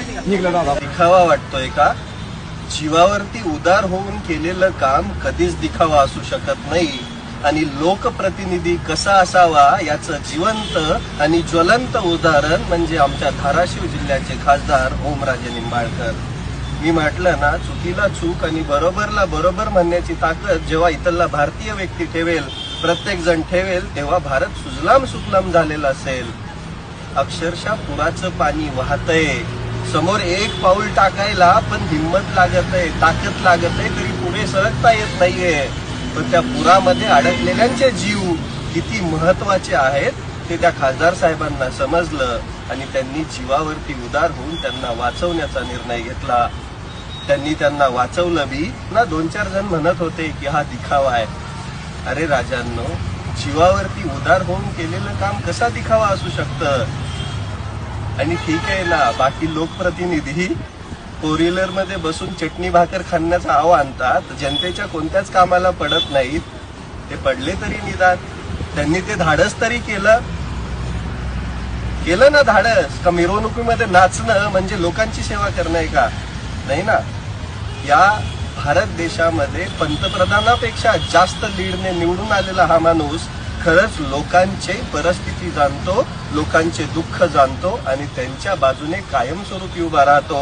दिखावा वाटतोय का? जीवावरती उदार होऊन केलेलं काम कधीच दिखावा असू शकत नाही. आणि लोकप्रतिनिधी कसा असावा याचं जिवंत आणि ज्वलंत उदाहरण म्हणजे आमच्या धाराशिव जिल्ह्याचे खासदार ओमराजे निंबाळकर. मी म्हटलं ना चुकीला चूक आणि बरोबरला बरोबर म्हणण्याची ताकद जेव्हा इथला भारतीय व्यक्ती ठेवेल प्रत्येक जण ठेवेल तेव्हा भारत सुजलाम सुफलाम झालेला असेल. अक्षरशः पुराचं पाणी वाहतय. समोर एक पाऊल टाकायला पण हिंमत लागत आहे ताकद लागत आहे तरी पुढे सरकता येत नाहीये. पण त्या पुरामध्ये अडकलेल्यांचे जीव किती महत्त्वाचे आहेत ते त्या खासदार साहेबांना समजलं आणि त्यांनी जीवावरती उदार होऊन त्यांना वाचवण्याचा निर्णय घेतला. त्यांनी त्यांना वाचवलं बी. ना दोन चार जण म्हणत होते की हा दिखावा आहे. अरे राजांनो जीवावरती उदार होऊन केलेलं काम कसा दिखावा असू शकतं? आणि ठीक आहे ना बाकी लोकप्रतिनिधी फोर व्हीलरमध्ये बसून चटणी भाकर खाण्याचा आव आणतात. जनतेच्या कोणत्याच कामाला पडत नाहीत. ते पडले तरी निदान. त्यांनी ते धाडस तरी केलं. केलं ना धाडस. का मिरवणुकीमध्ये नाचणं म्हणजे लोकांची सेवा करणं आहे का? नाही ना. या भारत देशामध्ये पंतप्रधानापेक्षा जास्त लीडने निवडून आलेला हा माणूस खरंच लोकांचे परिस्थिती जाणतो लोकांचे दुःख जाणतो आणि त्यांच्या बाजूने कायमस्वरूपी उभा राहतो.